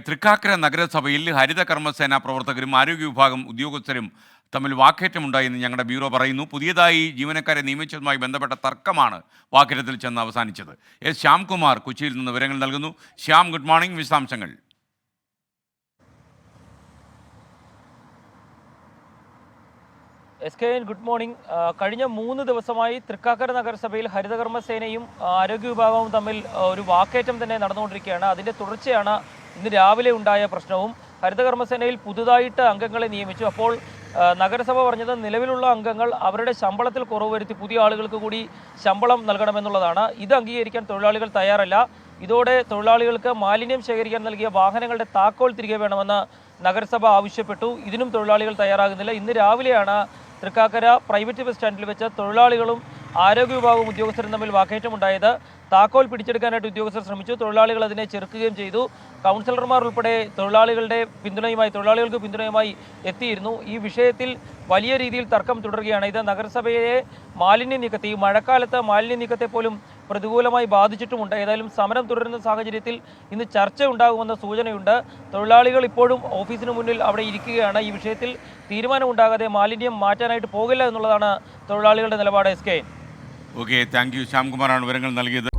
തൃക്കാക്കര നഗരസഭയിൽ ഹരിത കർമ്മസേന പ്രവർത്തകരും ആരോഗ്യ വിഭാഗം ഉദ്യോഗസ്ഥരും തമ്മിൽ വാക്കേറ്റമുണ്ടായെന്ന് ഞങ്ങളുടെ ബ്യൂറോ പറയുന്നു. പുതിയതായി ജീവനക്കാരെ നിയമിച്ചതുമായി ബന്ധപ്പെട്ട തർക്കമാണ് വാക്കേറ്റത്തിൽ ചെന്ന് അവസാനിച്ചത്. എസ് ശ്യാംകുമാർ കൊച്ചിയിൽ നിന്ന് വിവരങ്ങൾ നൽകുന്നു. Shyam good morning. വിശദാംശങ്ങൾ. S K N good morning. കഴിഞ്ഞ മൂന്ന് ദിവസമായി തൃക്കാക്കര നഗരസഭയിൽ ഹരിതകർമ്മസേനയും ആരോഗ്യ വിഭാഗവും തമ്മിൽ ഒരു വാക്കേറ്റം തന്നെ നടന്നുകൊണ്ടിരിക്കുകയാണ്. അതിന്റെ തുടർച്ചയാണ് ഇന്ന് രാവിലെ ഉണ്ടായ പ്രശ്നവും ഹരിതകർമ്മസേനയിൽ പുതുതായിട്ട് അംഗങ്ങളെ നിയമിച്ചു. അപ്പോൾ നഗരസഭ പറഞ്ഞത് നിലവിലുള്ള അംഗങ്ങൾ അവരുടെ ശമ്പളത്തിൽ കുറവ് വരുത്തി പുതിയ ആളുകൾക്ക് കൂടി ശമ്പളം നൽകണമെന്നുള്ളതാണ്. ഇത് അംഗീകരിക്കാൻ തൊഴിലാളികൾ തയ്യാറല്ല. ഇതോടെ തൊഴിലാളികൾക്ക് മാലിന്യം ശേഖരിക്കാൻ നൽകിയ വാഹനങ്ങളുടെ താക്കോൽ തിരികെ വേണമെന്ന് നഗരസഭ ആവശ്യപ്പെട്ടു. ഇതിനും തൊഴിലാളികൾ തയ്യാറാകുന്നില്ല. ഇന്ന് രാവിലെയാണ് തൃക്കാക്കര പ്രൈവറ്റ് ബസ് സ്റ്റാൻഡിൽ വെച്ച് തൊഴിലാളികളും ആരോഗ്യ വിഭാഗവും ഉദ്യോഗസ്ഥരും തമ്മിൽ വാക്കേറ്റമുണ്ടായത്. താക്കോൽ പിടിച്ചെടുക്കാനായിട്ട് ഉദ്യോഗസ്ഥർ ശ്രമിച്ചു. തൊഴിലാളികൾ അതിനെ ചെറുക്കുകയും ചെയ്തു. കൗൺസിലർമാർ ഉൾപ്പെടെ തൊഴിലാളികളുടെ പിന്തുണയുമായി തൊഴിലാളികൾക്ക് പിന്തുണയുമായി എത്തിയിരുന്നു. ഈ വിഷയത്തിൽ വലിയ രീതിയിൽ തർക്കം തുടരുകയാണ്. ഇത് നഗരസഭയെ മാലിന്യ നീക്കത്തെ ഈ മഴക്കാലത്ത് മാലിന്യ നീക്കത്തെ പോലും പ്രതികൂലമായി ബാധിച്ചിട്ടുമുണ്ട്. ഏതായാലും സമരം തുടരുന്ന സാഹചര്യത്തിൽ ഇന്ന് ചർച്ച ഉണ്ടാകുമെന്ന സൂചനയുണ്ട്. തൊഴിലാളികൾ ഇപ്പോഴും ഓഫീസിന് മുന്നിൽ അവിടെ ഇരിക്കുകയാണ്. ഈ വിഷയത്തിൽ തീരുമാനമുണ്ടാകാതെ മാലിന്യം മാറ്റാനായിട്ട് പോകില്ല എന്നുള്ളതാണ് തൊഴിലാളികളുടെ നിലപാട്. S K. Okay thank you ശ്യാംകുമാറാണ് വിവരങ്ങൾ നൽകിയത്.